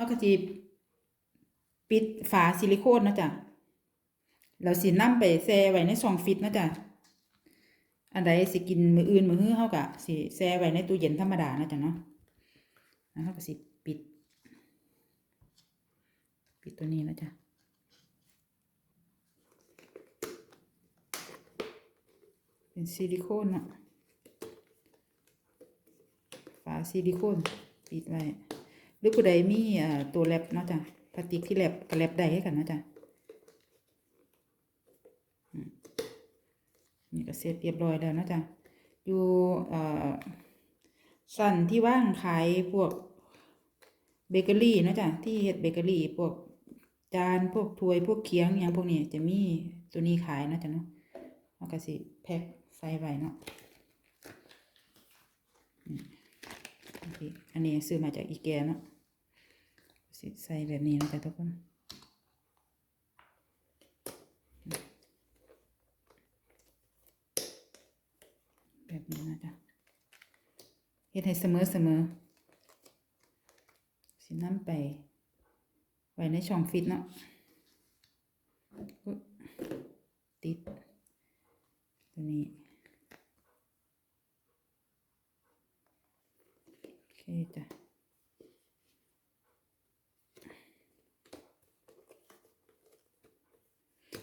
เขาก็สิปิดฝาซิลิโคนนะจ๊ะเราสินำไปแช่ไว้ในช่องฟิตนะจ๊ะอันใดสิกินมืออื่นมื้อฮื้อเฮาก็สิแช่ไว้ในตู้เย็นธรรมดานะจ๊ะเนาะแล้วเราก็สิปิด ปิดตัวนี้นะจ๊ะเป็นซิลิโคนเนาะฝาซิลิโคนปิดไว้ หรือผู้ใดมีตัวแลบเนาะจ้ะพลาสติกที่แลบกับแลบได้ให้กันเนาะจ้ะนี่ก็เสร็จเรียบร้อยแล้วเนาะจ้ะอยู่สั่นที่ว่างขายพวกเบเกอรี่เนาะจ้ะที่เฮ็ดเบเกอรี่พวกจานพวกถ้วยพวกเคียงอย่างพวกนี้จะมีตัวนี้ขายเนาะจ้ะเนาะแล้วก็สิแพ็คใส่ไว้เนาะอันนี้ซื้อมาจากอีแกเนาะ สิใส่แบบนี้นะจ๊ะทุกคนแบบนี้นะจ๊ะเฮ็ดให้เสมอเสมอสิน้ำไป ไว้ในช่องฟิตเนาะติด ตัวนี้โอเคจ้ะ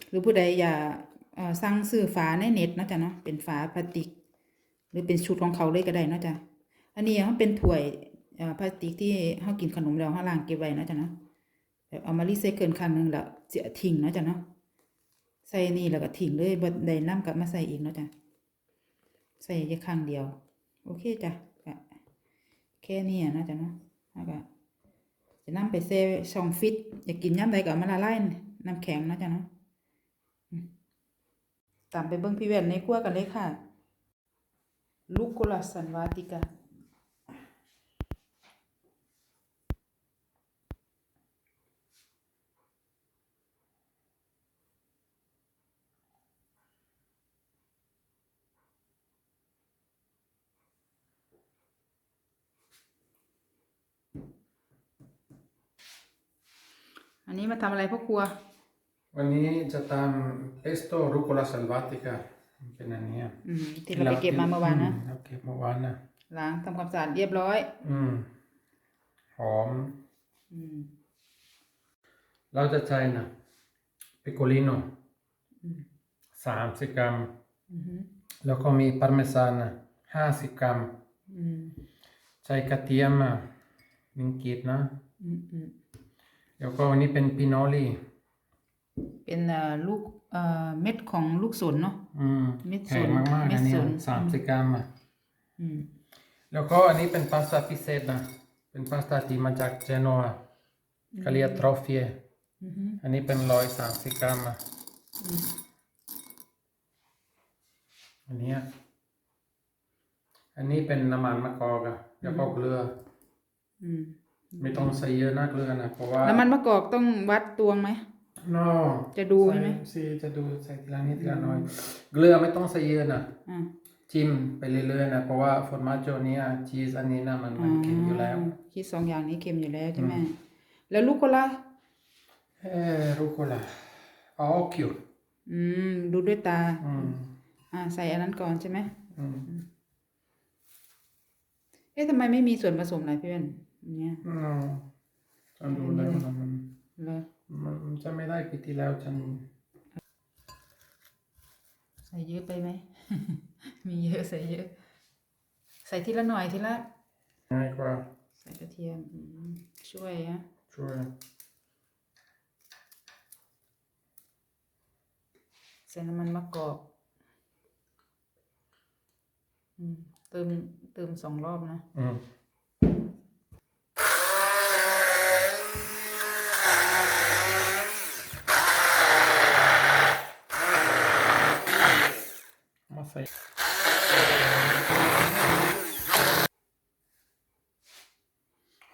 หรือผู้ใดอย่าเอ่อสั่งซื้อฝาในเน็ตนะจ๊ะเนาะเป็นฝาพลาสติก หรือเป็นชุดของเขาเลยก็ได้นะจ๊ะอันนี้เขาเป็นถ้วยพลาสติกที่เขากินขนมแล้วเขาล้างเก็บไว้นะจ๊ะเนาะเอามารีไซเคิลครั้งหนึ่งแล้วเสียทิ้งนะจ๊ะเนาะใส่นี่แล้วก็ทิ้งเลยบ่ได้นำกลับมาใส่อีกนะจ้ะใส่แค่ครั้งเดียว โอเคจ้ะแค่นี้นะจ้ะเนาะแล้วก็จะนำไปแช่ช่องฟิตอยากกินยามใดก็มาละลายน้ำแข็งนะจ้ะเนาะ ตามไปเบิ่งพี่แว่นในครัวกันเลยค่ะ ลูกโกลาสันวาติกาอันนี้มาทำอะไรพ่อครัว วันนี้จะทำ pesto rucola selvatica เป็นอันเนี้ยอืมที่เราไปเก็บมาเมื่อวานนะเราเก็บเมื่อวานนะล้างทำความสะอาดเรียบร้อย อืมหอม อืม เราจะใช้นะ piccolino สามสิบกรัมอือหือแล้วก็มีพาร์เมซานห้าสิบกรัมอืมใช้กระเทียมอะหนึ่งกีดนะอืมอืมแล้วก็อันนี้เป็นพิโนลี เป็นเอ่อลูกเอ่อเม็ดของลูกสนเนาะอืมเม็ดแข็งสนมากๆเม็อัดนเนี้สยนสามสิบกรัมอะอืมแล้วก็อันนี้เป็นพาสต้าพิเศษนะ เป็นพาสต้าที่มาจากเจนัวเขาเรียกทรอฟเฟียอือหืออันนี้เป็นร้อยสามสิบกรัมอะอันเนี้ยอันนี้เป็นน้ำมันมะกอกอะแล้วก็เกลืออืมไม่ต้องใส่เยอะนะเกลือนะเพราะว่าน้ำมันมะกอกต้องวัดตวงไหม นอจะดูใช่ไหมซีจะดูใส่ทีละนิดทีละน้อย เกลือไม่ต้องใส่เยอะนะอ่าจิ้มไปเรื่อยๆนะเพราะว่าฟอร์มาโจเนี้ยชีสอันนี้นะมันมันเค็มอยู่แล้ว คิดสองอย่างนี้เค็มอยู่แล้วใช่ไหมแล้วลูกก็ละเอ่อรูโคลาอ๋อคิวอืม ดูด้วยตา อืมอ่า ใส่อันนั้นก่อนใช่ไหมอืมเอ๊ะทำไมไม่มีส่วนผสมอะไรพี่เว้นอันเนี่ยอืมฉันดูแล้วนะมันเลย มันจะไม่ได้ปีที่แล้วฉันใส่เยอะไปไหม มีเยอะใส่เยอะ ใส่ทีละหน่อยทีละง่ายกว่า ใส่กระเทียมอืมช่วยฮะช่วย ใส่น้ำมันมะกอกอืมเติมเติมสองรอบนะ อืมมาใส่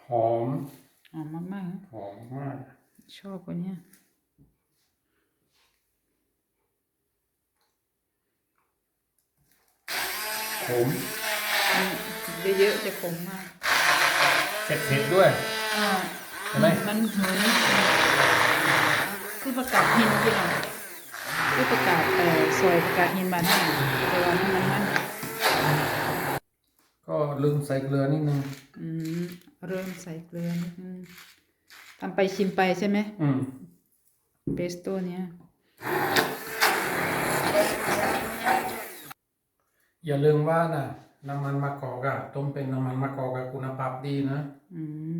หอม หอมมากๆนะ หอมมาก ชอบกว่านี้ ขมเยอะๆจะขมมากเผ็ดเผ็ดด้วยอ่าห็นไหมมันเหินคือประกาศหินพี่น้องคือประกาศเอ่อซอยประกาศหินบ้านนั่นแต่ว่ามันมันมันก็ลืมใส่เกลือนิดนึงอืมเริ่มใส่เกลือนิดนึงทำไปชิมไปใช่ไหมอืมเบสโต้เนี้ย อย่าลืมว่านะน้ำมันมะกอกอะต้มเป็นน้ำมันมะกอกอะคุณภาพดีนะ อืม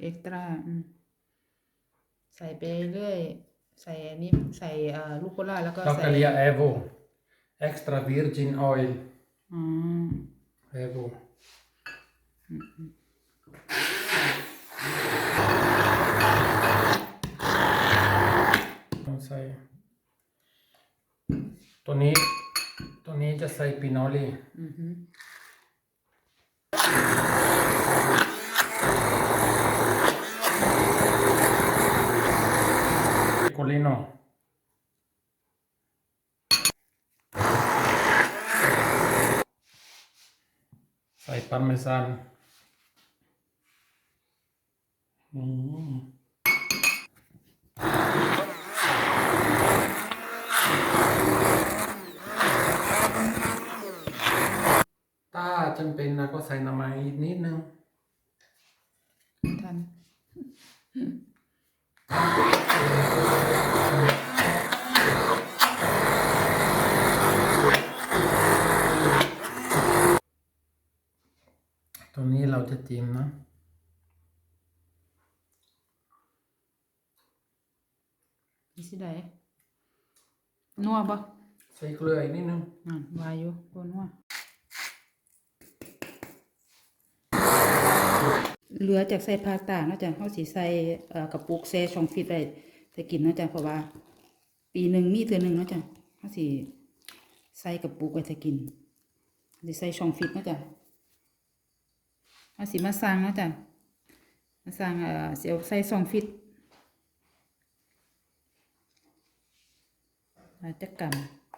เอ็กตร้าอืมใส่ไปเรื่อย ใส่อันนี้ใส่เอ่อลูกโคล่าแล้วก็เราใส่ก็เรียก Evo extra virgin oil อืม Evo ต้องใส่ตัวนี้ ตัวนี้จะใส่ปิโนอลีอือฮึโคลิโนใส่ปาเมซานอืมถ้า จำเป็นนะก็ใส่น้ำมันอีกนิดนึงทันตรงนี้เราจะจิ้มนะนี่สิได้นัวบ่ใส่เกลืออีกนิดนึงอ่าว่าอยู่บ่นัว เหลือจากใส่พาสต้าเนาะจ้ะเฮาสิใส่กระปุกแช่ช่องฟิตไว้จะกินเนาะจ้ะเพราะว่า ปีหนึ่งมีเทื่อหนึ่งเนาะจ้ะเฮาสิใส่กระปุกไว้จะกินสิใส่ช่องฟิตเนาะจ้ะเฮาสิมาสั่งเนาะจ้ะมาสั่งเอ่อสิเอาใส่ช่องฟิตอาจจะก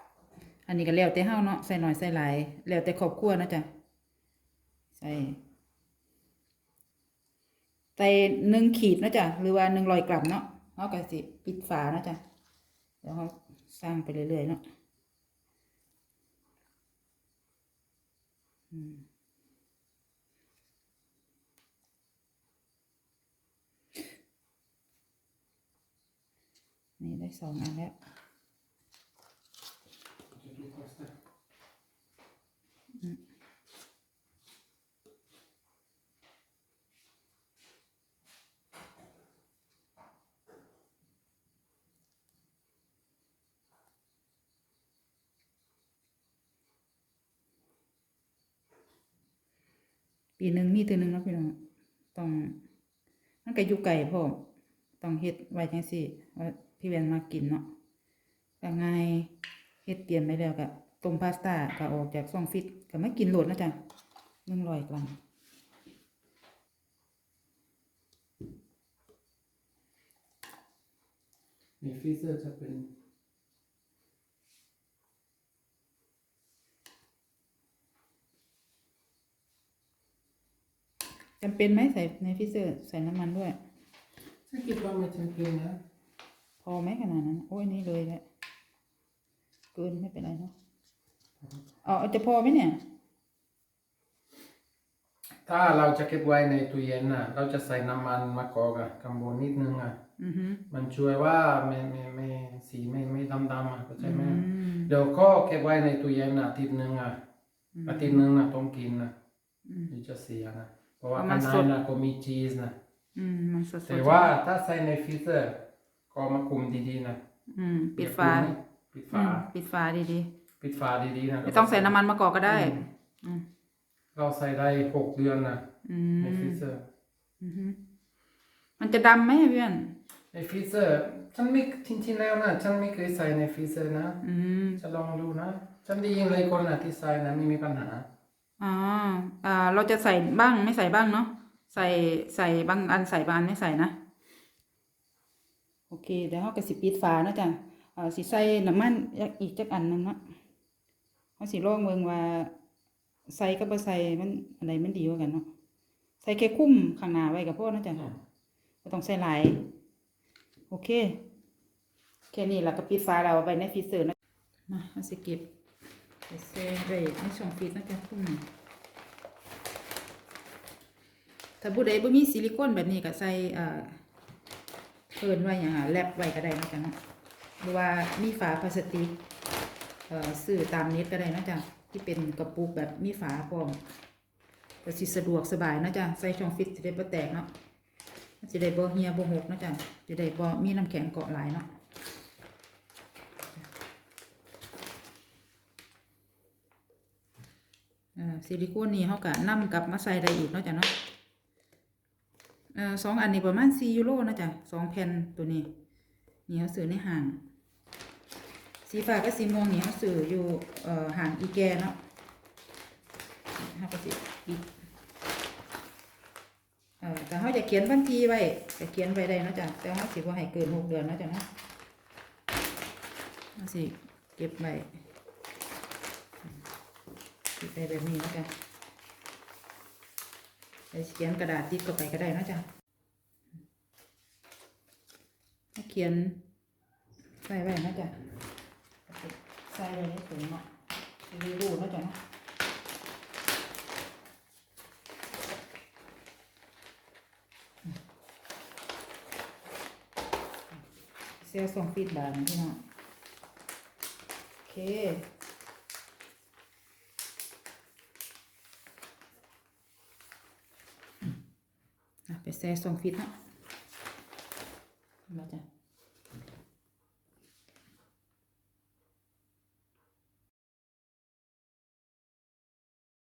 ำอันนี้ก็แล้วแต่เฮาเนาะใส่หน่อยใส่หลายแล้วแต่ครอบครัวเนาะจ้ะใส่ ใส่หนึ่งขีดนะจ้ะหรือว่าหนึ่งรอยกรัมเนาะเฮาก็สิปิดฝานะจ้ะเดี๋ยวเฮาสร้างไปเรื่อยๆเนาะอืมนี่ได้สองอันแล้ว ปีหนึ่งมีตัวหนึ่งเนาะพี่น้องต้องมันก็อยู่ไกลพ่อต้องเฮ็ดไว้จังซี่ว่าพี่แวนมากินเนาะก็ง่ายเฮ็ดเตรียมไว้แล้วก็ต้มพาสต้าก็ออกจากซองฟิตก็มากินโหลดนะจ้ะหนึ่งร้อยกรัมในฟรีเซอร์จะเป็น เป็นไหมใส่ในฟรีเซอร์ใส่น้ำมันด้วยฉันคิดว่าไม่จำเป็นนะพอไหมขนาดนั้น โอ้ยนี่เลยแหละเกินไม่เป็นไรเนาะเอาเอาจะพอไหมเนี่ย ถ้าเราจะเก็บไว้ในตู้เย็นน่ะเราจะใส่น้ำมันมะกอกอะกัมโบนนิดนึงอะอือฮึมันช่วยว่าไม่ไม่ไม่สีไม่ไม่ดำดำๆอะเข้าใจไหมอืมเดี๋ยวก็เก็บไว้ในตู้เย็นน่ะอาทิตย์หนึงอะอาทิตย์หนึงน่ะต้องกินนะอืมเดี๋ยวจะเสียนะ เพราะว่าเอามาข้างในสดน่ะก็มีชีสนะอืมมันสดๆแต่ว่าถ้าใส่ในฟรีเซอร์ ก็มาคุมดีๆนะอืม ปิดฝาปิดอืฝามปิดฝาดีปิดฝาดีๆนะๆไม่ต้องใส่น้ำมันมะกอกก็ได้ อืมเราใส่ได้หกเดือนนะอืในฟรีมเซอร์ อือฮึมันจะดำไหมเพื่อนในฟรีเซอร์ฉันไม่จริงๆแล้วนะฉันไม่เคยใส่ในฟรีเซอร์นะอืม จะลองดูนะ ฉันได้ยินหลายคนนะที่ใส่นะไม่มีปัญหาอ่าอ่า เราจะใส่บ้างไม่ใส่บ้างเนาะใส่ใส่บางอันใส่บางอันไม่ใส่นะโอเคเดี๋ยวเราก็สิปิดฝาเนาะจ้ะอ่าสิใส่น้ำมันอีกจักอันหนึงเนาะเขาสิลองเบิ่งว่าใส่กับบ่ใส่มันอันใดมันดีกว่ากันเนาะใส่แค่คุ้มข้างหน้าไว้กับพ่อเนาะจ้ะก็ต้องใส่หลายโอเคแค่นี้แล้วก็ปิดฝาเราเอาไว้ในฟรีเซอร์นะมาเอาสิเก็บไปแช่ไว้ในช่องฟรีซนะจ๊ะทุ่มง ถ้าผู้ใดบ่มีซิลิโคนแบบนี้ก็ใส่เอ่าเพิ่นไว้อย่างอะแลบไว้ก็ได้นะจ๊ะเนาะหรือว่ามีฝาพลาสติกเอ่อซื้อตามเน็ตก็ได้นะจ๊ะที่เป็นกระปุกแบบมีฝาพร้อมก็สิสะดวกสบายนะจ๊ะใส่ช่องฟิตจะได้บ่แตกเนาะมันจะได้บ่เหี่ยบ่หกนะจ๊ะจะได้บ่มีน้ำแข็งเกาะหลายเนาะอ่าซิลิโคนนี่เขาก็นำกลับมาใส่ได้อีกเนาะจ้ะเนาะ อ่อสองอันนี้ประมาณสี่ยูโรนะจ้ะสองแผ่นตัวนี้นี่เขาซื้อในห้าง สีฟ้ากับสีม่วงนี่เขาซื้ออยู่เอ่อห้างอีแกเนาะเขาก็สิปิดเอ่อแต่เขาจะเขียนบัญชีไว้จะเขียนไว้ได้นาะจ้ะแต่เขาสิบ่ให้เกินหกเดือนนะจ้ะนะเขาสิเก็บไว้ติดไปแบบนี้นะจ๊ะ ใส่เขียนกระดาษติดเข้าไปก็ได้นะจ๊ะเขียนใส่ไว้นะจ๊ะใส่ไว้ในถุงเนาะจะได้รู้นะจ๊ะเนะเซลส่งฟีดบาร์นะพี่น้องโอเค อะไป